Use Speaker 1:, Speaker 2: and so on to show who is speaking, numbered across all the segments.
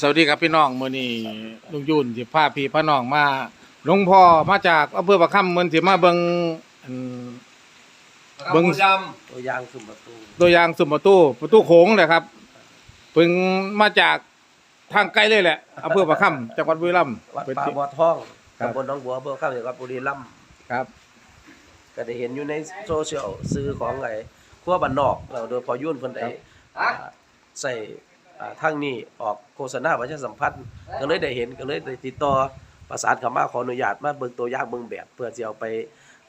Speaker 1: สวัสดีครับพี่น้องมื้อนี้ลุงยุ่นสิพาพี่พาน้องมาหลวงพ่อมาจากอำเภอประคำเมืองสิมาเบิ่งอัน เบิ่ง
Speaker 2: ตัวยางสุ่มประตู
Speaker 1: ตัวอย่างสุ่มประตูประตูโขงเลยครับเพิ่งมาจากทางไกลเลยแหละอำเภอประคำจังหวัดบุรีรัมย์
Speaker 2: วัด
Speaker 1: เป็น
Speaker 2: ป่า
Speaker 1: ที่
Speaker 2: บัวท่อง
Speaker 1: ครับ
Speaker 2: ตำบลหนองบัวอำเภอข้ามจังหวัดบุรีรัมย์
Speaker 1: ครับ
Speaker 2: ก็ได้เห็นอยู่ในโซเชียลซื้อของไอ้ขั้วบ้านนอกแล้วโดยพอยุ่นเพิ่นได้อ่าใส่อ่า ทางนี้ออกโฆษณาประชาสัมพันธ์ก็เลยได้เห็นก็เลยได้ติดต่อประสานเข้ามาขออนุญาตมาเบิ่งตัวอย่างเบิ่งแบบ เพื่อสิเอาไป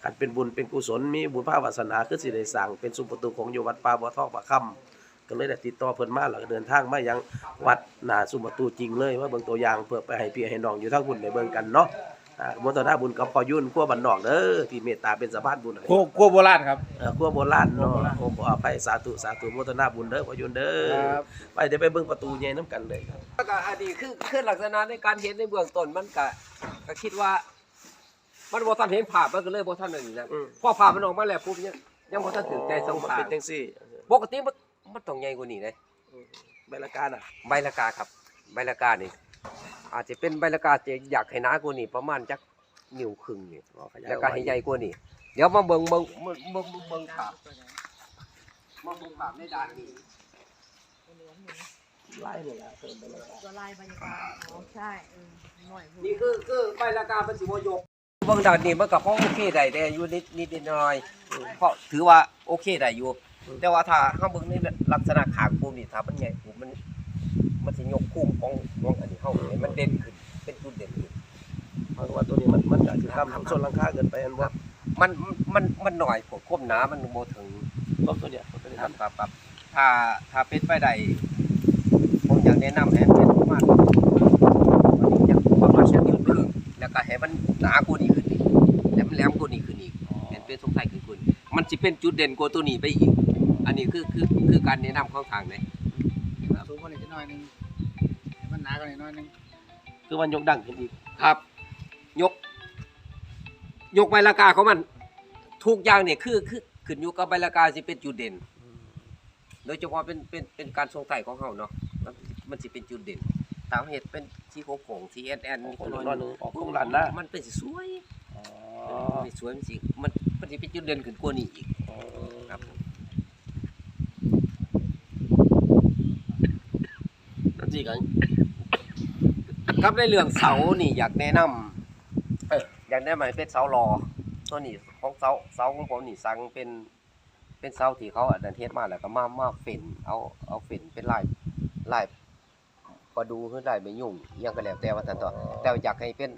Speaker 2: กันเป็นบุญเป็นกุศลมีบุญภาวาสนาคือสิได้สร้างเป็นสุปตูของอยู่วัดป่าบัวทองปาค่ำก็เลยได้ติดต่อเพิ่นมาแล้วก็เดินทางมายังวัดหนาสุปตูจริงเลยมาเบิ่งตัวอย่างเพื่อไปให้พี่ให้น้องอยู่ทางบุญได้เบิ่งกันเนาะ อ่าอนุโมทนาบุญกับพ่อยุ่นขั้วบ้านนอกเด้อที่เมตตาเป็นสะพานบุญให้
Speaker 1: โคโคโบราณครับ
Speaker 2: เอ่อครัวโบราณเนาะโอ้ขออภัยสาธุสาธุโมทนาบุญเด้อพ่อยุนเด้อ
Speaker 1: ครับ
Speaker 2: ไปเดี๋ยวไปเบิ่งประตูใหญ่น้ำกันเลยครับ
Speaker 3: ก็อันนี้คือคือลักษณะในการเห็นในเบื้องต้นมันก็ก็คิดว่า มันบ่ทันเห็นภาพมันก็เลยบ่ทันนั่นนะ
Speaker 2: อืม
Speaker 3: พอภาพมันออกมาแล้วปุ๊บยังยังบ่ทันถึงใจสง
Speaker 2: มัน
Speaker 3: สาร
Speaker 2: เป็นจังซี่
Speaker 3: ปกติมันมันต้องใหญ่กว่านี้เลย
Speaker 2: ใบละการอะ
Speaker 3: ใบละกาครับ ใบละกานี่ อาจจะเป็นใบละกาจะอยากให้หนากว่านี้ประมาณจักนิ้วครึ่งนี่
Speaker 2: อ๋อขยาย
Speaker 3: แล้วก็ให้ใหญ่กว่านี้เดี๋ยวมาเบิ่งเบิ่งเบิ่งเบิ่งเบิ่งเบิ่งภาพมาเบิ่งภาพในด้านนี้
Speaker 2: ไล่เลยล่ะเพิ่มไปเลย
Speaker 4: ตัวลายบรรยากาศอ๋อใช่เออหน่อยพูด
Speaker 3: นี่คือคือใบละกามันสิบ่ยกเบิ่งด้านนี้มันก็พอโอเคได้แต่อยู่นิดนิดนิดหน่อยเพราะถือว่าโอเคได้อยู่ แต่ว่าถ้าเฮาเบิ่งในลักษณะขางปูมนี่ถ้ามันใหญ่ปูมมัน มันสิยกคุ้มของของอันนี้เฮาให้มันเด่นขึ้น เป็นจุดเด่นขึ้น
Speaker 2: เพราะว่าตัวนี้มันมันอาจจะทำส่วนหลังคาเกินไปอันว่า
Speaker 3: มันมันมันหน่อยพวกควบหนามันบ่ถึง
Speaker 2: ต้นตัวเนี้ยตัวนี้
Speaker 3: ครับ
Speaker 2: ทำ
Speaker 3: ครับครับถ้าถ้าเป็นไปได้ผมอยากแนะนำให้เป็นประมาณอย่างประมาณชั้นนิ้วครึ่งแล้วก็ให้มันหนากว่านี้ขึ้นอีกแล้วมันแหลมกว่านี้ขึ้นอีกเป็นเป็นสงสัยขึ้นคุณมันสิเป็นจุดเด่นกว่าตัวนี้ไปอีก อันนี้คือคือคือการแนะนำของทางไหน
Speaker 5: สูงกว่านี้จะน้อยหนึงให้มันหนากว่านี้น้อยหนึง
Speaker 2: คือมันยกดังขึ้นอีก
Speaker 3: ครับ ยก ยกใบละกาของมัน ทุกอย่างเนี่ยคือคือขึ้นอยู่กับใบละกาสิเป็นจุดเด่น โดยเฉพาะเป็นเป็นเป็นการทรงไต่ของเขาเนาะมันมันสิเป็นจุดเด่นตามเหตุเป็นสีโค้งๆสีแอนแอน
Speaker 2: ออกคนน้อยหนึงออกโครงหลานหน้า
Speaker 3: มันเป็นสีสวย
Speaker 2: อ๋อ
Speaker 3: มันเป็นสวยมันสิมันมันสิเป็นจุดเด่นขึ้นกว่านี้อีก
Speaker 2: อ๋อ
Speaker 3: ครับผม
Speaker 2: นั่นสิกัน
Speaker 3: ครับในเรื่องเสานี่อยากแนะนำเอออยากแนะนำให้เป็นเสารอตัวนี้ของเสาเสาของผมนี่สั่งเป็นเป็นเสาที่เขาอันนั้นเทศมาแล้วก็มามาเฟ้นเอาเอาเฟ้นเป็นลายลายประดูคือลายไม่ยุ่งอิหยังก็แล้วแต่ว่าแต่นต่อแต่ว่าอยากให้เป็น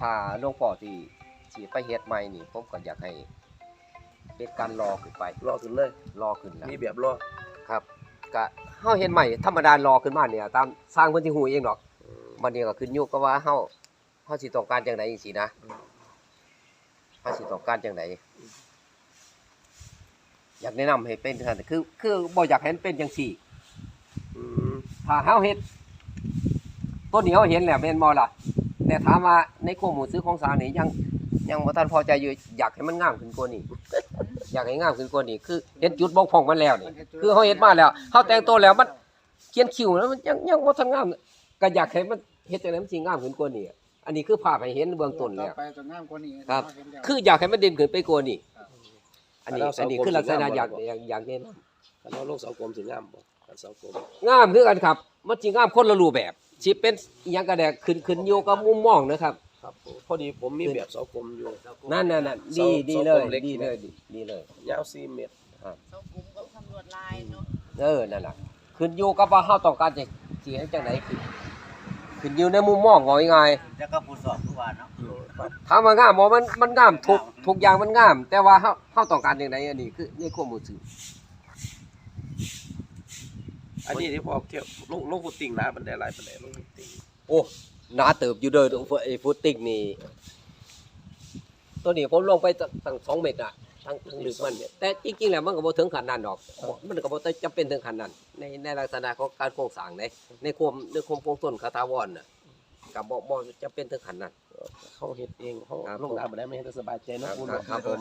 Speaker 3: ถ้าหลวงพ่อที่ที่ไปเฮ็ดใหม่นี่ผมก็อยากให้เป็นการรอขึ้นไป
Speaker 2: รอขึ้นเลย
Speaker 3: รอขึ้นแล้ว
Speaker 2: มีแบบรอ
Speaker 3: ครับก็ เฮาเห็นใหม่ธรรมดารอขึ้นมาเนี่ยตามสร้างเพิ่นสิฮู้เองดอกมันนี่ก็ขึ้นอยู่กับว่าเฮาเฮาสิต้องการจังไดจังซี่นะเฮาสิต้องการจังไดอยากแนะนำให้เป็นซั่นคือ คือบ่อยากให้มันเป็นจังซี่ถ้าเฮาเฮ็ดต้นนี้เฮาเห็นแล้วแม่นบ่ล่ะแต่ถามว่าในความรู้สึกของสาวนี่ยังยังบ่ทันพอใจอยู่อยากให้มันงามขึ้นกว่านี้ อยากให้งามขึ้นกว่านี้คือเห็นจุดบกพร่องมันแล้วนี่คือเขาเฮ็ดมาแล้วเขาแต่งตัวแล้วมันเขียนคิ้วแล้วมันยังยังบ่ทันงามก็อยากให้มันเฮ็ดจังได๋มันสิงามขึ้นกว่านี้อันนี้คือภาพให้เห็นเบื้องต้นแล้ว
Speaker 5: ไปจนงามกว่านี้
Speaker 3: ครับ
Speaker 5: เห็นแล้ว
Speaker 3: คืออยากให้มันเด่นขึ้นไปกว่านี้อันนี้อันนี้คือลักษณะอยากอยากอยากแนะนำ
Speaker 2: คันเอาลงเสากลมสิงามบ่คันเสากลม
Speaker 3: งามคือกันครับ มันสิงามคนละรูปแบบสิเป็นอิหยังก็ได้ขึ้นขึ้นอยู่กับมุมมองนะครับ
Speaker 2: ครับผมพอดีผมมีแบบเสากลมอยู่
Speaker 3: นั่นนั่นนั่นดีดีเลย ดีเลยดีดีเลย
Speaker 2: ยาว4เมตร
Speaker 4: เขากลุ่มก็ตำรวจลายเนาะ
Speaker 3: เออ นั่นน่ะขึ้นอยู่กับว่าเฮาต้องการจะสิให้จังไดขึ้นขึ้นอยู่ในมุมมองว่าง่ายๆ
Speaker 6: แล้วก็ผู้สอบทุกวันเนาะ
Speaker 3: ถามว่างามบ่มันมันงามทุกทุกอย่างมันงาม แต่ว่าเฮาเฮาต้องการจังไดอันนี้คือในความรู้สึก
Speaker 2: อันนี้ที่พอเที่ยวลงลงฟุตติ้งนะมันได้หลายปานใดลงฟุตติ้ง
Speaker 3: โอ้ หนาเติบอยู่เด้อไอ้ฟุตติ้งนี่ตัวนี้ผมลงไปตั้ง2เมตรอะทั้งทั้งลึกมันเนี่ยแต่จริงๆแล้วมันก็บ่ถึงขนาดนั้นดอก มันก็บ่จำเป็นถึงขนาดนั้นในในลักษณะของการโครงสร้างในในความในความคงต้นคาถาวรน่ะก็บ่บ่จำเป็นถึงขนาดนั้น
Speaker 2: เขาเฮ็ดเองเขา
Speaker 3: ครับ
Speaker 2: ลงน้ำบ่ได้ไม่ให้แต่สบายใจ
Speaker 3: ค
Speaker 2: เนาะ
Speaker 3: รับ
Speaker 2: คุณ
Speaker 3: ครับผม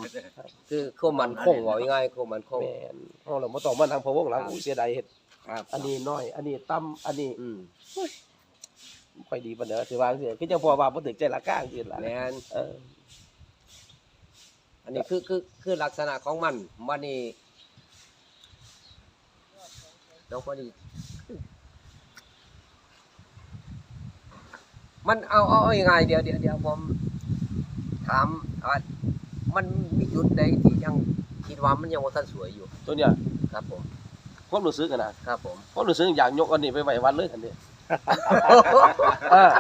Speaker 3: คือความมันคงว่าง่ายๆความมันคง
Speaker 2: แม่นเฮาเราบ่ต้องมาทางพะวงหลังอู้เสียดายเฮ็ด
Speaker 3: ครับ
Speaker 2: อันนี้น้อย อันนี้ต่ำอันนี้
Speaker 3: อืม
Speaker 2: ค่อยดีปานเด้อสิว่าจังซี่คือจังพอว่าบ่ถึงใจละก้างซื่ล่ะ
Speaker 3: แม่น
Speaker 2: เออ
Speaker 3: อันนี้คือคือคือลักษณะของมันมันนี่น้องพอดีมันเอาเอาเอายังไงเดี๋ยวเดี๋ยวเดี๋ยวผมถามว่ามันมีจุดใดที่ยังคิดว่ามันยังว่าท่านสวยอยู่
Speaker 2: ตัวเนี้ย
Speaker 3: ครับผม
Speaker 2: ความรู้สึกอะนะครับ
Speaker 3: ผม
Speaker 2: ความรู้สึกอยากยกอันนี้ไปไว้วัดเลยทันที เออ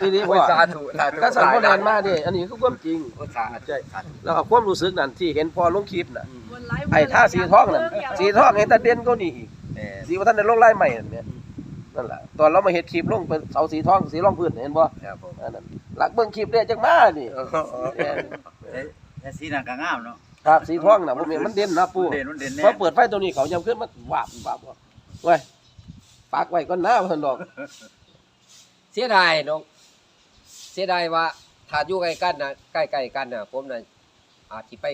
Speaker 2: ทีนี้
Speaker 3: โอ้ย
Speaker 2: ว่า
Speaker 3: สาธุสาธุ
Speaker 2: ถ้าสั่นบ่แดนมาดิอันนี้คือความจริง
Speaker 3: โอ้ยสาธุ
Speaker 2: ใช่แล้วก็ความรู้สึกนั่นที่เห็นพอลงคลิปน่ะ
Speaker 3: อืม
Speaker 4: วนไลฟ์
Speaker 2: ไอ้ท่าสีทองนั่นสีทองเห็นแต่เด่นก็นี่อีก
Speaker 3: แม่น
Speaker 2: สีว่าท่านได้ลงลายใหม่นั่นเนี่ยนั่นแหละตอนเรามาเฮ็ดคลิปลงเป็นเสาสีทองสีรองพื้นเห็นบ่
Speaker 3: ครับผม
Speaker 2: อันนั้นหลักเบิ่งคลิปเด้จังมานี่เออ
Speaker 5: แต่สีหนังก็งามเนาะ
Speaker 2: ครับสีทองน่ะบ่แม่นมันเด่นนะปู่
Speaker 5: เด่นมันเด่นแน่
Speaker 2: พอเปิดไฟตัวนี้เขายำขึ้นมันวาบวาบวาบเว้ย ปากไว้ก่อนหน้าเพิ่นดอก
Speaker 3: เสียดายน้องเสียดายว่าถ้าอยู่ใกล้กันนะใกล้ๆกันน่ะผมน่ะอาจสิไป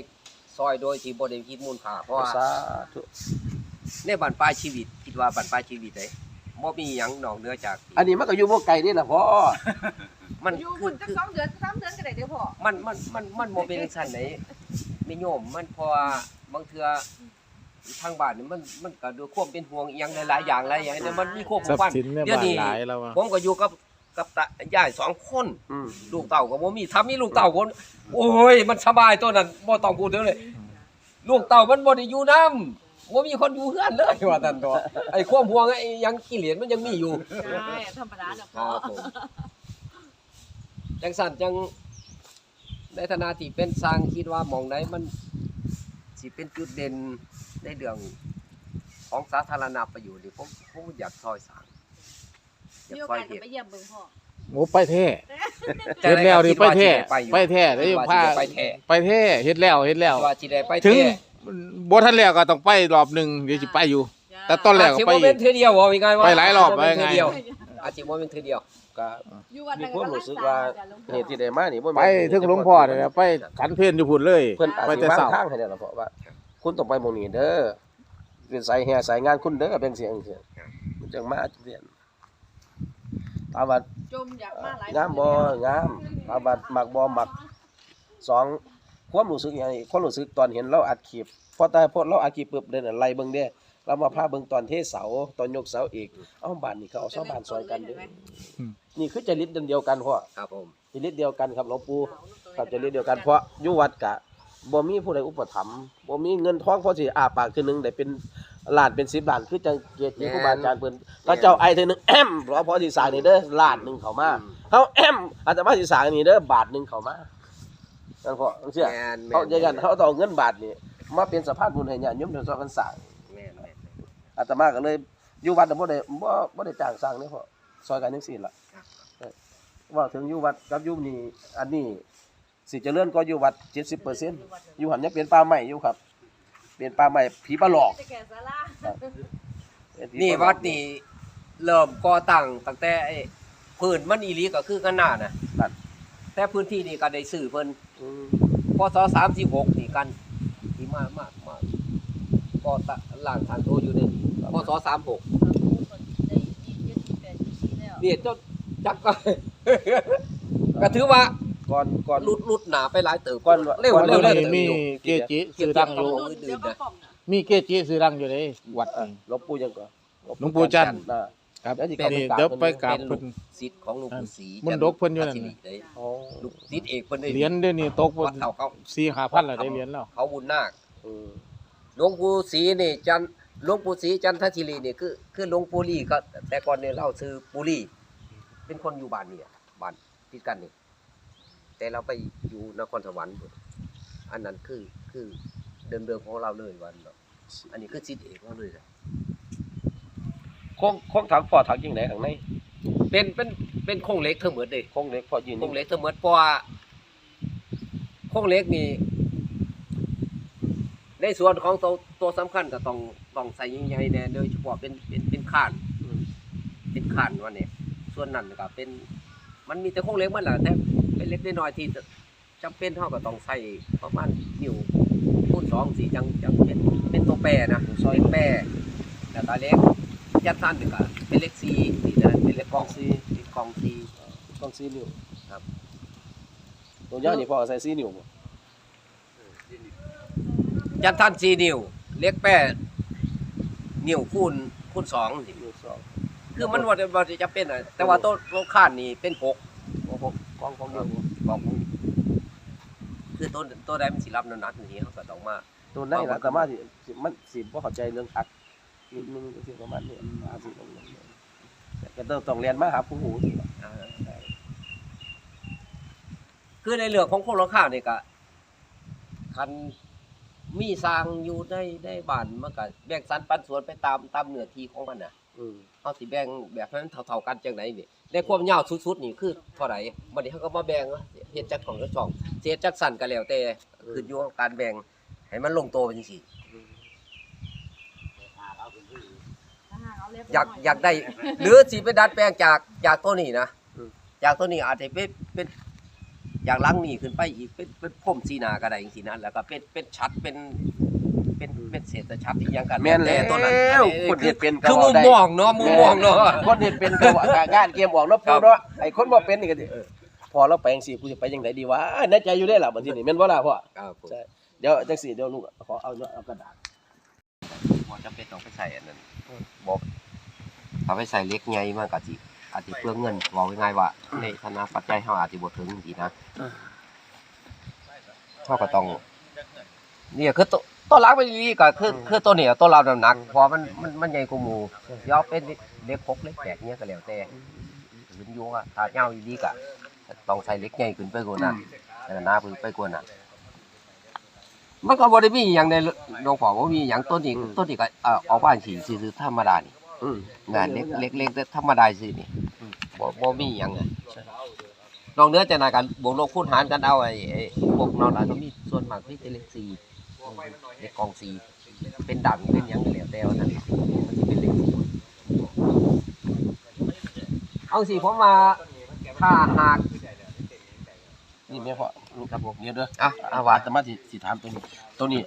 Speaker 3: ซอยโดยที่บ่ได้คิดมูลค่าเพราะว่า
Speaker 2: สาธุ
Speaker 3: ในบั้นปลายชีวิต คิดว่าบั้นปลายชีวิตเด้บ่มีหยังนอกเหนือจากที่
Speaker 2: อันนี้มันก็อยู่บ่ไกลนี่ล่ะพ่อ
Speaker 3: มัน
Speaker 4: อยู่
Speaker 3: คื
Speaker 4: คุ
Speaker 3: อ
Speaker 4: ณจะ
Speaker 3: คือ
Speaker 4: สองเดือนสามเดือนก็ได้เดี๋ยวพอ
Speaker 3: มันมันมันมันบ่เป็นจังซั่นไหนไม่โยมมันเพราะว่าบางเทื่อ ทางบ้านนี่มันมันก็ด้วยความเป็นห่วงอีหยังหลายๆอย่างหลายอย่างแต่มันมีความ
Speaker 1: ทรัพ
Speaker 3: ผูกพัน
Speaker 1: ย์สินใน
Speaker 3: เดี๋ยว
Speaker 1: บ้าน
Speaker 3: นี้
Speaker 1: หลายแล้วว่ะ
Speaker 3: ผมก็อยู่กับกับตายายสองคน
Speaker 2: อืม
Speaker 3: ลูกเต่าก็บ่มีถ้ามีลูกเต่าคนโอ้ย มันสบายตัวนั้นบ่ต้องพูดถึงเลย ลูกเต่ามันบ่ได้อยู่นำบ่มีคนอยู่เฮือนเลยว่าซั่นตัวไอ้ความห่วงไอ้หยังกิเลสมันยังมีอยู่
Speaker 4: ใช่ธรรมดาเนาะ
Speaker 3: ค
Speaker 4: พ่อ
Speaker 3: รับผมจังสั่นจังในฐานะที่เป็นสร้างคิดว่าหมองไหนมัน สิเป็นจุดเด่นในเรื่องของสาธารณประโยชน์นี่ผมผมอยากซอยสร้างอยาก
Speaker 4: มีโอ
Speaker 3: ซอย
Speaker 4: กาสจะ
Speaker 3: เฮ็ด
Speaker 4: ไปเยี่ยมเบิ่งพ่อ
Speaker 1: โอ้ไปแท้
Speaker 3: แต่
Speaker 1: เฮ็ดแล้วดิไปแท้
Speaker 3: คิด
Speaker 1: ไป
Speaker 3: ว่าสิ
Speaker 1: แท้
Speaker 3: ได้
Speaker 1: ได้
Speaker 3: อยู่
Speaker 1: พา
Speaker 3: ไปแท้
Speaker 1: ไปแท้เฮ็ดแล้วเฮ็ดแล้ว
Speaker 3: ว่าสิได้ไป
Speaker 1: ถึง
Speaker 3: แท้
Speaker 1: บ่ทันแล้วก็ต้องไปรอบหนึงเดี๋ยวสิไปอยู่ แต่ต้นแรก
Speaker 3: อาจ
Speaker 1: ก็
Speaker 3: สิ
Speaker 1: ไป
Speaker 3: บ่เป็นเทื่อเดียวว่าง่ายๆว่า
Speaker 1: ไปหลายรอบ
Speaker 3: บ่เป็น
Speaker 1: ไปไง
Speaker 3: เทื่อเดียวอาจสิบ่เป็นเทื่อเดียว
Speaker 2: ก็
Speaker 4: อยู่วัน
Speaker 2: มี
Speaker 4: นั้น
Speaker 2: ความรู้สึกว่าเหตุที่ได้มานี่บ่
Speaker 1: ไปถึงหลวงพ่อนี่แหละไปขันเพลอยู่พุ่นเลย
Speaker 2: เพิ่นอาจ
Speaker 1: ไป
Speaker 2: สิ
Speaker 1: แต่
Speaker 2: วาง
Speaker 1: เช้า
Speaker 2: ทางให้แล้วล่ะเพราะว่า คุณต้องไปหม่องนี้เด้อเป็นสายแห่สายงานคุณเด้อเป็นเสียงเสียงมันจังมาเรียนถามว่า
Speaker 4: จมอยากมาหลาย
Speaker 2: งามบ่งามถามว่ามักบ่มักสองความรู้สึกอย่างนี้ความรู้สึกตอนเห็นเราอัดคลิปพอตายพอเราอัดคลิปปุ๊บเดินไล่เบิ่งเด้เรามาพาเบิ่งตอนเทเสาตอนยกเสาอีกเอ้าบ้านนี่เขาเอาเสาบ้านซอยกันเด้อ นี่คือจริตเดียวกันพ่อ
Speaker 3: ครับผม
Speaker 2: จริตเดียวกันครับหลวงปู่ครับจริตเดียวกันเพราะอยู่วัดกะบ่มีผู้ใดอุปถัมภ์บ่มีเงินทองพอสิอาปากเทื่อหนึงได้เป็นล้านเป็น10ล้านคือจังเกียรติครูบาอาจารย์เพิ่นพระเจ้าไอเทื่อหนึงแอมรอพอสิสร้างนี่เด้อล้านหนึงเข้ามาเฮาแอมอาตมาสิสร้างนี่เด้อบาทหนึงเข้ามานั่นพอจังซี่
Speaker 3: แม่นแม่น
Speaker 2: เขาอย่างนั้นเขาต้องเอาเงินบาทนี่มาเป็นสะพานบุญให้ญาติโยมเดี๋ยวซอยกันสร้าง
Speaker 3: แม่นแม่น
Speaker 2: อาตมาก็เลยอยู่วัดน่ะบ่ได้บ่บ่ได้จ้างสร้างนี่พอซอยกันจังซี่ล่ะเออ ว่าถึงอยู่วัดกับอยู่นี่อันนี้สิเจริญก็อยู่วัด70%อยู่หันยังเป็นป่าไม้อยู่ครับเป็นป่าไม้ผีปลาหลอก
Speaker 4: จะแก่ศาลา
Speaker 2: เป็นผี
Speaker 3: นี่
Speaker 2: ปลาหลอก
Speaker 3: วัดนี่เริ่มก่อตั้งตั้งแต่ไอ้พื้นมันอีหลีก็คือกันหน้าน่ะ
Speaker 2: ครับ
Speaker 3: แต่พื้นที่นี่ก็ได้ซื้อเพิ่น
Speaker 2: อืม
Speaker 3: พศ36นี่กันที่มามามาก่อตั้งล่างฐานโตอยู่ในนี่พศ36
Speaker 4: ได้ยี่สิบเจ็ดสิบแปดสิบสี่แล้ว
Speaker 3: นี่เจ้าจักก็ ก็ถือว่า
Speaker 2: ก่อนก่อน
Speaker 3: ลุดลุดหนาไปหลายเติบ
Speaker 2: ก่อน
Speaker 3: เร็ว
Speaker 2: ก่อน
Speaker 3: เร็ว
Speaker 1: เดี๋
Speaker 3: เร็
Speaker 1: ยววนี้มีเกจิชื่อดังอยู่
Speaker 4: รุ่นเดี๋ยวก็กล่องน่ะ
Speaker 1: มีเกจิชื่อดังอยู่ในวัด
Speaker 2: เอ่อ
Speaker 1: นี่
Speaker 2: หลวงปู่ยังก่อน
Speaker 1: หลวงปู่จันทร์
Speaker 2: น่ะ
Speaker 1: ครับ
Speaker 2: แล้วสิ
Speaker 1: นี่
Speaker 2: เข้าไปกราบ
Speaker 1: เดี๋ยวไปกราบ
Speaker 3: เป็น
Speaker 1: เพิ่น
Speaker 3: ศิษย์ของหลวงปู่ศรี
Speaker 1: มนต์ดกเพิ่นอยู่นั่น
Speaker 3: จัทร์สิริเด้
Speaker 2: อ๋อ
Speaker 3: ลูกศิษย์เอกเพิ่นได้
Speaker 1: เหรียญเดี๋ยวนี้ตก
Speaker 3: วัดเขาเขา
Speaker 1: สี่ห้าพันแล้วได้เหรียญแล้ว
Speaker 3: เขาบุญนาค
Speaker 2: อืม
Speaker 3: หลวงปู่ศรีนี่จันหลวงปู่ศรีจันทศิรินี่คือคือหลวงปู่ลีก็แต่ก่อนเนี่ยเราซื้อปู่ลีเป็นคนอยู่บ้านนี่อะ บ้านติดกันนี่แต่เราไปอยู่นครสวรรค์พุ่นอันนั้นคือคือเดิมๆของเราเลยวันเนาะอันนี้คือศิษย์เอกเราเลยนะ
Speaker 2: โค้งโค้งถังปอดถังยิงไหนข้างใน
Speaker 3: เป็นเป็นเป็นโครงเหล็กทั้งหมดเลย
Speaker 2: โค้งเล็กพอยืน
Speaker 3: โครงเหล็กทั้งหมดเพราะว่าโครงเหล็กนี่ในส่วนของตัวตัวสำคัญก็ต้องต้องใส่ใหญ่ๆแน่โดยเฉพาะเป็นเป็นเป็นข้าน
Speaker 2: อืม
Speaker 3: เป็นข้านว่าเนี่ยส่วนนั้นก็เป็น มันมีแต่โครงเหล็กมันแหละแต่เป็นเล็กน้อยๆที่จำเป็นเท่าก็ต้องใส่ประมาณนิ้วคูณสองสี่จังจังเป็นเป็นตัวแปรนะเป็นแปรแล้วก็เล็กยัดท่านหนึ่งก็เป็นเล็กซีนี่นะเป็นเล็กกองซีเป็นกองซี
Speaker 2: ต้องซีนิ้ว
Speaker 3: ครับ
Speaker 2: ตัวยาวนี่พ่อใส่ซีนิ้วบ่
Speaker 3: ยัดท่านซีนิ้วเล็กแป้นิ้วคูณคูณสองนี่
Speaker 2: นิ้วสอง
Speaker 3: คือมันว่าว่าจะเป็นอะแต่ว่าโต๊ะโต๊ะข้านนี่เป็นหก
Speaker 2: โอ้โหกล้องของนิ้ว
Speaker 3: กองคือตัวตัวใดมันสิรับน้ำหนักอย่างนี้เขาก็ต้องมา
Speaker 2: ตัวนั้นล่ะแต่มาสิสิมันสิบ่เข้าใจเรื่องอักนิดนึงสิประมาณนี้อาสิลงๆก็ต้องต้องเรียนมาหาผู้หูสิล่ะ
Speaker 3: อ่าคือในเรื่องของโครงหลังคาเนี่ยก็คันมีสร้างอยู่ได้ได้บ้านมันก็แบ่งสรรปันส่วนไปตามตามเนื้อที่ของมันน่ะ
Speaker 2: อืม
Speaker 3: เฮาสิแบ่งแบบนั้นเท่าๆกันจังไดนี่ในความยาวสุดๆนี่คือเท่าไหร่บัดนี้เฮาก็มาแบ่งว่าเฮ็ดจักของจักช่องสิเฮ็ดจักสั้นก็แล้วแต่ขึ้นอยู่กับการแบ่งให้มันลงตัวเป็นจังซี่
Speaker 4: ถ้าหากเอาเล็บ
Speaker 3: อยากอยากได้ หรือสิไปดัดแปลงจากจากตัวนี้นะจากตัวนี้อาจจะเป็นเป็นอย่างหลังนี่ขึ้นไปอีกเป็นเป็นพ่มสีหนาก็ได้จังซี่นะแล้วก็เป็นเป็นชัดเป็น เป็นเป็นเศษชัดอีกอย่างกัน
Speaker 2: แม่นแล้ว
Speaker 3: ตัวนั้น
Speaker 2: คนเฮ็ดเป็นก็
Speaker 3: คือ
Speaker 2: เว้า
Speaker 3: มุม
Speaker 2: ได้
Speaker 3: มองเนาะมุมมองเนาะ
Speaker 2: คนเฮ็ดเป็นก็ว่างานเกมออกเนาะ
Speaker 3: ครั
Speaker 2: ปู
Speaker 3: บ
Speaker 2: เนาะไอ้คนบ่เป็นนี่ก็สิเออพอเราไปจังซี่กูสิไปจังไดดีวะในใจอยู่ได้ล่ะบัดนี้นี่แม่นบ่ล่ะพ่อ
Speaker 3: ครับผม
Speaker 2: ใช่เดี๋ยวจังซี่เดี๋ยวลูกขอเอาเนาะเอากระดาษ
Speaker 3: บ่จำเป็นต้องไปใส่อันนั้นบ่ถ้าไปใส่เล็กใหญ่มันก็สิอาจสิเปลืองเงินเว้าง่ายๆว่าในฐานะปัจจัยเฮาอาจสิบ่ถึงจังซี่นะเฮาก็ต้องเนี่ยคือตัว ตัวหลักมันดีก็คือคือตัวนี้ตัวรับน้ำหนักเพราะมันมันมันใหญ่กว่าหมู่ยอเป็นเล็ก6เล็ก8เนี้ยก็แล้วแต่ขึ้นอยู่ว่าถ้ายาวดีก็ต้องใส่เล็กใหญ่ขึ้นไปกว่านั้นแต่หน้าขึ้นไปกว่านั้นมันก็บ่ได้มีหยังในหลวงพ่อบ่มีหยังตัวนี้ตัวนี้ก็เอ่อออกบ้านสิซื่อๆธรรมดานี่
Speaker 2: อืม
Speaker 3: งานเล็กเล็กเล็กแต่ธรรมดาสินี่บ่บ่มีหยังไงนอกเหนือจากนั้นกันบวกลบคูณหารกันเอาไอ้ไอ้พวกนอกนั้นก็มีส่วนมากมีแต่เลขสี่ เลขกองสี่เป็นดังเป็นหยังก็แล้วแต่ว่านั่นมันสิเป็นเลขสี่เอาสิผมมาถ้าหาก
Speaker 2: นี่แม่พ่อลูกครับผมเดี๋ยวเด้อ
Speaker 3: อะ
Speaker 2: อาว่าแต่มาสิสิถามตัวนี้ตัวนี้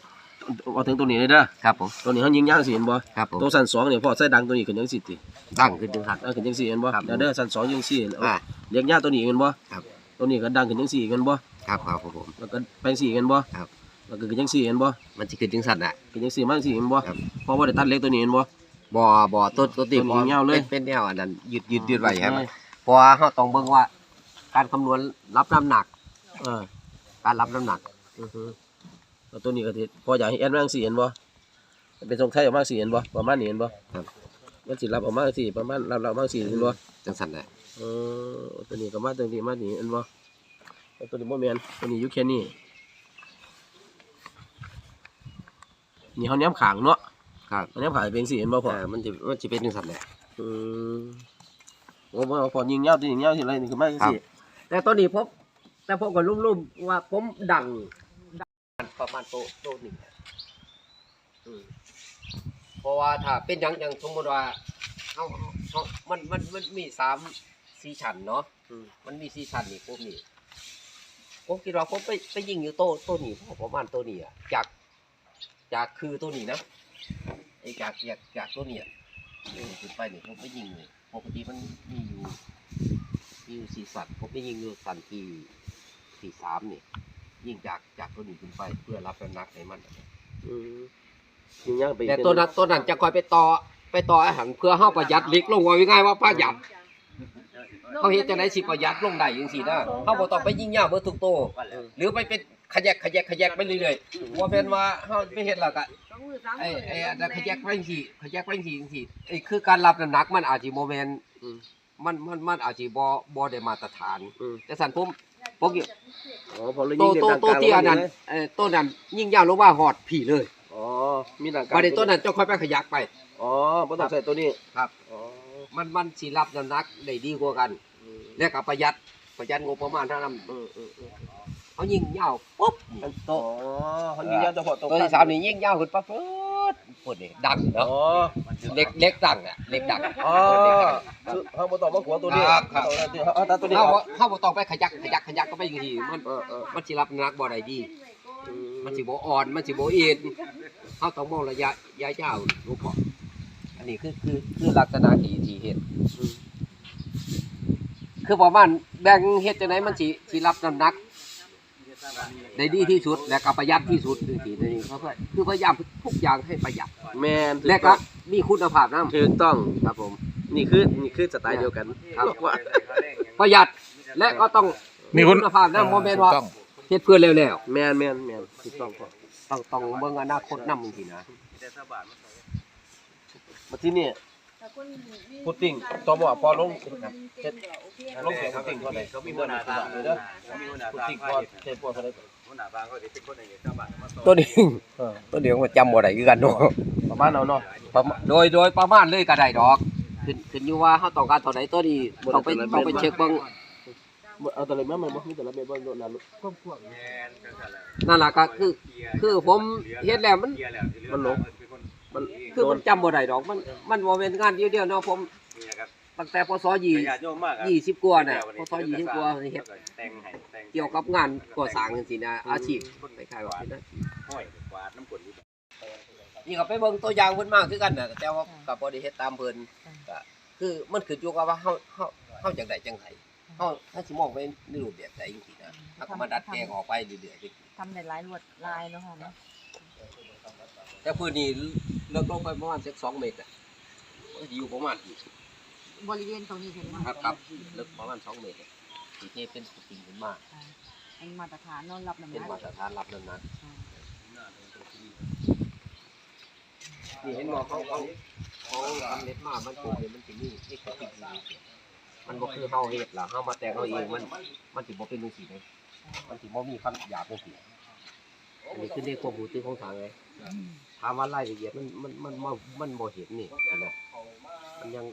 Speaker 2: เอาถึงตัวนี้เลยเด้อ
Speaker 3: ครับผม
Speaker 2: ตัวนี้เฮายิงย่างสิเห็นบ่
Speaker 3: ครับผม
Speaker 2: ตัวสั้นสองเนี่ยพ่อใส่ดังตัวนี้ขึ้นจังซี่ติ
Speaker 3: ดังขึ้นจังซั่น
Speaker 2: เอาขึ้นจังซี่เห็นบ่
Speaker 3: ครับ
Speaker 2: เดี๋ยวเด้อสั้นสองจังซี่เอา
Speaker 3: อ่า
Speaker 2: เรียกย่าตัวนี้เห็นบ่
Speaker 3: ครับ
Speaker 2: ตัวนี้ก็ดังขึ้นจังซี่เห็นบ่
Speaker 3: ครับครับผม
Speaker 2: แล้วก็ไปจังซี่เห็นบ่
Speaker 3: ครับ
Speaker 2: แล้วก็ขึ้นจังซี่เห็นบ่
Speaker 3: มันสิขึ้นจังซั่นน่ะ
Speaker 2: ขึ้นจังซี่มาจังซี่เห็นบ่
Speaker 3: ครับ
Speaker 2: เพราะว่าได้ตัดเล็กตัวนี้เห็นบ่
Speaker 3: บ่บ่ตัวตัวตี
Speaker 2: ตัวนี้ยาวเลย
Speaker 3: เป็นเป็นแนวอันนั้นยืดยืดยืดไว้ให้มันเพราะว่าเราต้องเบิ่งว่า การคำนวณรับน้ำหนัก
Speaker 2: เออ
Speaker 3: การรับน้ำหนัก
Speaker 2: อือฮึแล้วตัวนี้ก็สิพออยากให้แอนมาจังซี่เห็นบ่เป็นทรงไทยออกมาจังซี่เห็นบ่ประมาณนี้เห็นบ่
Speaker 3: ครับ
Speaker 2: มันสิรับออกมาจังซี่ประมาณรับรับออกมาจังซี่เห็นบ่
Speaker 3: จังสันเลย
Speaker 2: เออตัวนี้ก็มาตัวนี้มานี่อันบ่เอาตัวนี้บ่แม่นตัวนี้อยู่แค่นี้ นี่เฮาแนมขางเนาะ
Speaker 3: ครับ
Speaker 2: เฮาแนมขางเป็นสิเห็นบ่พ่อ
Speaker 3: เออมันจะมันจะเป็นจังสันเลย
Speaker 2: อืมโอ้บ่พอยิงยาวตัวยิงยาวสิอะไรนี่คือมาจังซี่
Speaker 3: แต่ตัวนี้ผมแต่ผมก็รุ่มๆว่าผมดังดังประมาณโตโตหนึ่งอะอืมเพราะว่าถ้าเป็นอย่างอย่างสมมติว่าเอาเอามันมันมันมีสามสี่ชั้นเนาะ
Speaker 2: อืม
Speaker 3: มันมีสี่ชั้นนี่พวกนี้ผมคิดว่าผมไปไปยิงอยู่โตโตนี้ประมาณโตัวนี้อะจาก จากคือตัวนี้นะไอ้จากจากจากตัวเนี้ยยิงขึ้นไปนี่ผมไปยิงเลยปกติมันมีอยู่มีอยู่สี่สัตว์ผมไปยิงอยู่สันที่ที่สามนี่ยิงจากจากตัวนี้ขึ้นไป เพื่อรับน้ำหนักให้มัน
Speaker 2: อืมยิงยาวไป
Speaker 3: แต่ตัวนั้นตัวนั้นจะคอยไปต่อไปต่ออาหารเพื่อเฮาประหยัดเล็กลงว่าง่ายๆว่าประหยัดเขาเฮ็ดจังได๋สิประหยัดลงได้จังซี่นะเฮาบ่ต้องไปยิงยาวเบิดทุกโตวหรือไปเป็น ขยักขยักขยักไปเรื่อยๆว่าเป็นว่าเฮาไปเฮ็ดแล้วก็
Speaker 4: สองมือสาม
Speaker 3: ไอ้
Speaker 4: มือ
Speaker 3: ไอ้อันนั้นขยักไปจังซี่ขยักไปจังซี่จังซี่ไอ้คือการรับน้ำหนักมันอาจสิบ่แม่นมันมันมันอาจสิบ่บ่ได้มาตรฐาน
Speaker 2: อืม
Speaker 3: แต่สั่นผมผมอยู่
Speaker 2: อ๋อพอเลย
Speaker 3: โต
Speaker 2: ยิง
Speaker 3: โต
Speaker 2: ได้
Speaker 3: โตเตี้ยนั้นเอ่อโตนั้นยิ่งยาวลงมาหอดผีเลย
Speaker 2: อ๋อมีหลังกา
Speaker 3: ประเด็นตัวนั้นเจ้าค่อยไปขยักไป
Speaker 2: อ๋อบ่ต้องใส่ตัวนี้
Speaker 3: ครับ
Speaker 2: อ๋อ
Speaker 3: มันมันสิรับน้ำหนักได้ดีกว่ากัน
Speaker 2: อืม
Speaker 3: และก็ประหยัดประหยัดงบประมาณเท่านั้น
Speaker 2: เออเออเออ
Speaker 3: เขายิ่งยาวปุ๊บโต
Speaker 2: อ๋อเขายิงยาวเฉพาะตรง
Speaker 3: ตัวที่สามนี่ยิ่งยาวขึ้นปั๊บปุ๊บปุ๊บนี่ดัง
Speaker 2: อ๋
Speaker 3: เนาะ
Speaker 2: อ
Speaker 3: เล็กเล็กดังอะเล็กดัง
Speaker 2: อ๋อ
Speaker 3: เล็กดัง
Speaker 2: คือเขาบ่ต้องมาขวางตัวนี้
Speaker 3: ครับครับ
Speaker 2: เอาเอาเอาตัวนี้
Speaker 3: เขา
Speaker 2: อ
Speaker 3: บ่
Speaker 2: อก
Speaker 3: เขาบ่ต้องไปขยักขยักขยักก็ไปอย่างนี้มัน
Speaker 2: เออเออ
Speaker 3: มันสิรับน้ำหนักบ่ได้ดี
Speaker 2: อื
Speaker 3: มันสิบ่อ่อน มันสิบ่เอ็นเขาต้องมองระยะระยะยาวรู้พออันนี้คือคือคือลักษณะที่ที่เฮ็ดคือประมาณแบ่งเฮ็ดจังไดมันสิสิรับน้ำหนัก ได้ดีที่สุดและก็ประหยัดที่สุดคือที่นี่เขาก็คือพยายามทุกอย่างให้ประหยัด
Speaker 2: แมน
Speaker 3: และก็มีคุณภาพนํ
Speaker 2: ถูกต้อง
Speaker 3: ครับผม
Speaker 2: นี่คือนี่คือสไตล์เดียวกัน
Speaker 3: ครับ
Speaker 2: ว่า
Speaker 3: ประหยัดและก็ต้อง
Speaker 1: มีคุณ
Speaker 3: ณภาพนํบ่แม่นว่า
Speaker 1: ถูกต้อง
Speaker 3: เฮ็ดเพื่อแล้ว
Speaker 2: แมนแมนแมนถูกต้องพอ
Speaker 3: ๆต้องต้องเบิ่งอนาคตนำจริงๆนะ
Speaker 2: มาที่นี่ พุดดิ้งตัวบ่พอลงเฮ็ดลงเสียงพุดดิ้งเท่าไหร่เขามีเงินหาบาทเลยเด้อพุดดิ้งพอเทพพอเท่าไหร่
Speaker 3: ตัวนี้ตัวนี้ก็จำบ่ได้คือกันเนาะ
Speaker 2: ประมาณเอาเนาะ
Speaker 3: ประมาณโดยโดยประมาณเลยก็ได้ดอก ขึ้นขึ้นอยู่ว่าเฮาต้องการเท่าใดตัวนี้ต้องไปต้องไปเช็คเบิ่ง
Speaker 2: เอาแต่ละแม่มันบ่มีแต่ละแม่บ่โดนนั่น
Speaker 5: ควบควบ
Speaker 3: นั่นล่ะก็คือ คือผมเฮ็ดแล้วมัน
Speaker 2: มันลงมัน
Speaker 3: คือมันจำบ่ได้ดอกมันมันบ่เป็นงานเดียวๆเนาะผม ตั้งแต่พศยี่20กว่าน่ะพศ20กว่าเฮ็ดเกี่ยวกับงานก่อสร้างจังซี่นะอาชีพคล้ายๆว่าเป็นอาชีพนี่ก็ไปเบิ่งตัวอย่างเพิ่นมาคือกันน่ะแต่ว่าก็บ่ได้เฮ็ดตามเพิ่นก็คือมันขึ้นอยู่กับว่าเฮาเฮาเฮาจังไดจังไดเฮาเฮาสิมองไปในรูปแบบใดจังซี่นะแล้วก็มาดัดแปลงออกไปเรื่อยๆจังซี่
Speaker 4: ทำในลายลวดลายเนาะค่ะเนาะ
Speaker 3: แต่พื้นนี้เลิกลงไปประมาณสัก2เมตรอะก็สิอยู่ประมาณนี้
Speaker 4: บริเวณตรงนี้ใช่ไหมะ
Speaker 3: ครับครับลึกประมาณ2เมตรอะที่ที่เป็นจริงขึ้นมา
Speaker 4: เป็นมาตรฐานเนอนรับน้ำห
Speaker 3: เป็น
Speaker 4: นัก
Speaker 3: มาตรฐานรับนั้นนั้นนี่เห็นบอกเขาเขาเขาทำเล็ดมามันปลูกเนี่ยมันสิมีนี่คือสิ่งที่มันบ่คือเฮาเฮ็ดล่ะเฮามาแต่งเอาเองมัน มันสิบ่เป็นจังซี่เด้มันสิบ่มีคำหยาบจังซี่อันนี้คือในความรู้สึกของทางไงถามว่ารายละเอียดมันมันมันมันมันบ่เห็นนี่นะมันยัง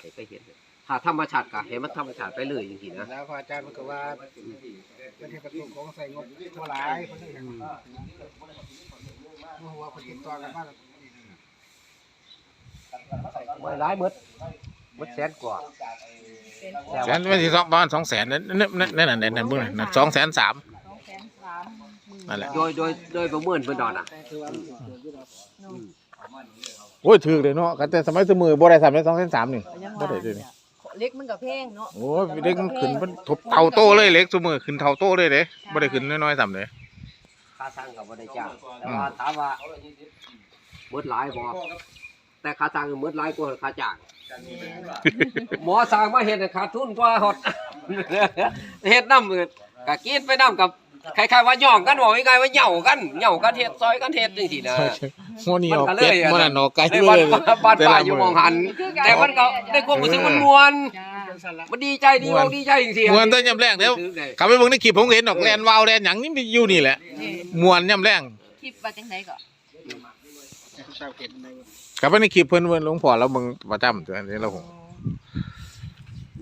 Speaker 3: ให้ไปเห็นเลยถ้าธรรมชาติก็ให้มันธรรมชาติไปเลยจริงๆนะ
Speaker 5: แล้วพออาจารย์มันก็ว่าเป็นเหตุประสงค์ของใส่งบทั่วหลายเพราะนี่เมื่อหัวคนเห็นตัวกันมา
Speaker 3: ไม่ร้ายหมดหมดแสนกว่า
Speaker 1: แสนไม่ใช่สองประมาณสองแสนนั่นนั่นนั่นนั่นนั่นนั่นเบิ่งนั่นสองแสนสาม
Speaker 4: สองแสนสามหมื่น
Speaker 1: นั่นแหละ
Speaker 3: โดยโดยโดยประเมินเพิ่นดอนอะ
Speaker 5: แต่คือว่ามันเกิดอยู่ดอก
Speaker 4: เนาะ
Speaker 1: โอ้ยถือเลยเนาะกันแต่สมัยสมือบ่ได้สามได้สองแสนสามนี่
Speaker 4: ก็ยัง
Speaker 1: บ่
Speaker 4: ว่า
Speaker 1: ได้เลยนี่
Speaker 4: เล็กมันกับแพงเนาะ
Speaker 1: โอ้ยเด็กมันขึ้นมันทบเท่าโตเลยเล็กสมือขึ้นเท่าโตเลยเด้บ่ได้ขึ้นน้อยๆสามเลย
Speaker 3: ค่าสร้างก็บ่ได้จ้างแต่ว่าถามว่าหมดหลายบ่แต่ค่าสร้างหมดหลายกว่าค่าจ้างหมอสร้างมาเฮ็ดให้ขาดทุนกว่าฮอดเฮ็ดนำก็กินไปนํกับ คล้ายๆว่าย่องกันบ่ง่ายๆว่าเหย่ากันเหย่ากันเฮ็ดซอยกันเฮ็ดจังซี่นะ
Speaker 1: โมนี่
Speaker 3: มัน
Speaker 1: ออก
Speaker 3: ก็เล
Speaker 1: เป็ด
Speaker 3: ยอะ
Speaker 1: มันน่ะออกไก่
Speaker 3: ใน
Speaker 1: เล
Speaker 3: บ้าน
Speaker 1: ย
Speaker 3: บ้านป่าอยู่หมองหัน แต่มันก็ในความรู้สึกมันม่วน
Speaker 4: จ้า
Speaker 5: จังซั่นละ
Speaker 3: มันดีใจดีอกดีใจจริงๆ
Speaker 1: มวนตั้งยำแรงเดี๋ยวขับไปเบิ่งในคลิปผมเห็นดอกแลนวาวแลนหยังนี่มันอยู่นี่แหละ
Speaker 4: นี่
Speaker 1: มวนยำแรง
Speaker 4: คลิปว่าจังไดก็
Speaker 5: แต่ทุกเช้าเห็นใน
Speaker 1: กลับไปในคลิปเพิ่นเพิ่นหลวงพ่อแล้วเบิ่งประจำตัวนี้เราคง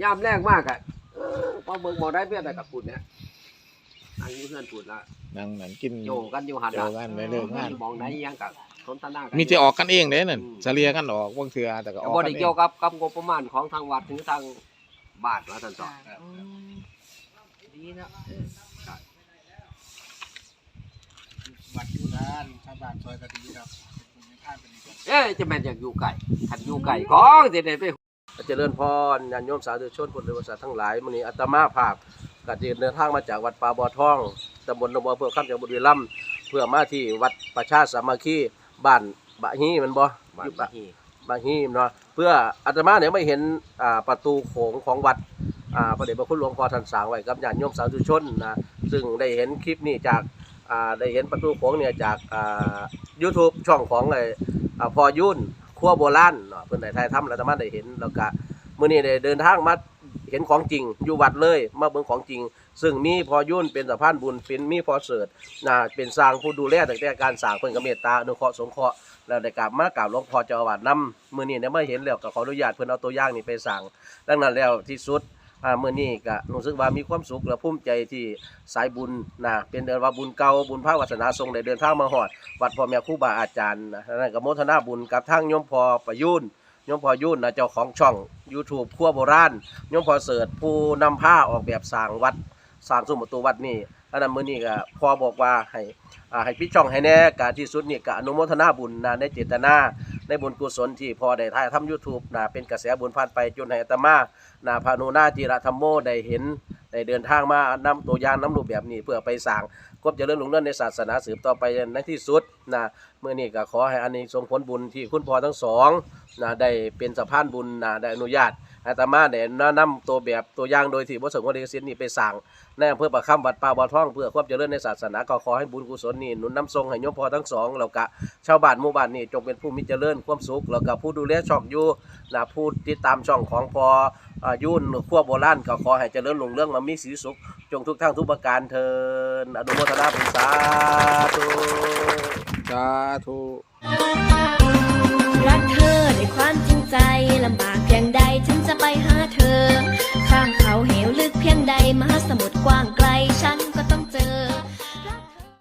Speaker 3: ยามแรงมากอะเออพอเบิ่งบ่ได้เพียงแต่กับปุ่นเนี่ย อันนี้เพื่อนปุ่นละ
Speaker 1: นั่งนั่นกิน
Speaker 3: โยกันอยู่หัน
Speaker 1: เจอกันไปเลิกงาน
Speaker 3: มองไหนยังกับสนทนากั
Speaker 1: มีจะออกกันเองเด้นั่นเฉลี่ยกันออกบางเทื่อแต่ก็อ
Speaker 3: แต่
Speaker 1: อก
Speaker 3: บ่
Speaker 1: กัน
Speaker 3: ได้
Speaker 1: เอ
Speaker 3: เกี่ยว
Speaker 1: ง
Speaker 3: กับกับงบประมาณของทางวัดถึงทางบ้านว่าท่านต่อ
Speaker 4: จ้าอืมดีเนาะ
Speaker 5: วัดอยู่ด้านชาวบ้านซอยก็ดีครับเป็นคนในข้างเป็นดีกว่า
Speaker 3: เอ๊ะจะแม่นอยากอยู่ไกลคันอยู่ไกลของสิได้ไป
Speaker 2: เจริญพรญาติโยมสาธุชนพุทธบริษัททั้งหลายมื้อนี้อาตมาภาพ ก็จะเดินทางมาจากวัดป่าบ่อทองตำบลหนองบัวอำเภอคำจังหวัดบุรีรัมย์เพื่อมาที่วัดประชาสามัคคีบ้านบะฮีแมันบ่
Speaker 3: บ้า
Speaker 2: อนยู่
Speaker 3: บา
Speaker 2: บะ
Speaker 3: ฮี
Speaker 2: บางฮีเนาะเพื่ออาตมาเนี่ยไม่เห็นอ่าประตูโขงของวัดอ่าพระเดชพระคุณหลวงพ่อท่านสร้างไว้กับญาติโยมสาธุชนนะซึ่งได้เห็นคลิปนี้จากอ่าได้เห็นประตูโขงเนี่ยจากอ่า YouTube ช่องของไอ้อ่าพอยุ่นครัวโบราณเนาะเพิ่นได้ถ่ายทำแล้วอาตมาได้เห็นแล้วก็มื้อนี้ได้เดินทางมา เห็นของจริง อยู่วัดเลยมาเบิ่งของจริง ซึ่งมีพอยุ่นเป็นสะพานบุญเป็นมีพอเสิร์ตนะเป็นสร้างผู้ดูแลตั้งแต่การสร้างเพิ่นกเมตตาอนุเคราะห์สงเคราะห์แล้วได้กราบมากราบหลวงพ่อเจ้าอาวาสนำมื้อนี้เนี่ยมาเห็นแล้วก็ขออนุญาตเพิ่นเอาตัวอย่างนี่ไปสั่งดังนั้นแล้วที่สุดอ่ามื้อนี้ก็รู้สึกว่ามีความสุขและภูมิใจที่สายบุญนะเป็นเดินว่าบุญเก่าบุญภาควาสนาทรงได้เดินทางมาฮอดวัดพ่อแม่ครูบาอาจารย์นะนั่นก็โมทนาบุญกับทางโยมพ่อประยุน ยมพอยุ่นนะเจ้าของช่อง YouTube ครัวโบราณยมพอเสิร์ชผู้นำผ้าออกแบบสร้างวัดสร้างสมประตูวัดนี่อันนั้นมื้อนี้ก็พอบอกว่าให้อ่าให้พี่ช่องให้แน่กาที่สุดนี่ก็อนุโมทนาบุญนะในเจตนาในบุญกุศลที่พอได้ถ่ายทำ YouTube นะเป็นกระแสบุญผ่านไปจนให้อาตมานะพานุนาจิระธรรมโมได้เห็น ได้เดินทางมานำตัวอย่างน้ำรูปแบบนี้ เพื่อไปสร้างความเจริญรุ่งเรืองในศาสนาสืบต่อไปในที่สุดนะเมื่อนี้ก็ขอให้อันนี้ส่งผลบุญที่คุณพ่อทั้งสองนะได้เป็นสะพานบุญนะได้อนุญาต อาตมาได้นำตัวแบบตัวอย่างโดยที่บ่สมควรลิขสิทธิ์นี้ไปสร้างในอำเภอประคำวัดป่าบ่อทองเพื่อความเจริญในศาสนาก็ขอให้บุญกุศลนี้หนุนนำทรงให้โยมพอทั้งสองแล้วก็ชาวบ้านหมู่บ้านนี้จงเป็นผู้มีเจริญความสุขแล้วก็ผู้ดูแลช่องอยู่นะผู้ติดตามช่องของพออายุ่นขั้วโบราณก็ขอให้เจริญรุ่งเรื่องมามีสีสุข จงทุกทางทุกประการเทินอนุโมทนาบุญสาธุ
Speaker 1: สาธุ
Speaker 6: รักเธอด้วยความ ใจลำบากเพียงใดฉันจะไปหาเธอ ข้างเขาเหวลึกเพียงใดมหาสมุทรกว้างไกลฉันก็ต้องเจอ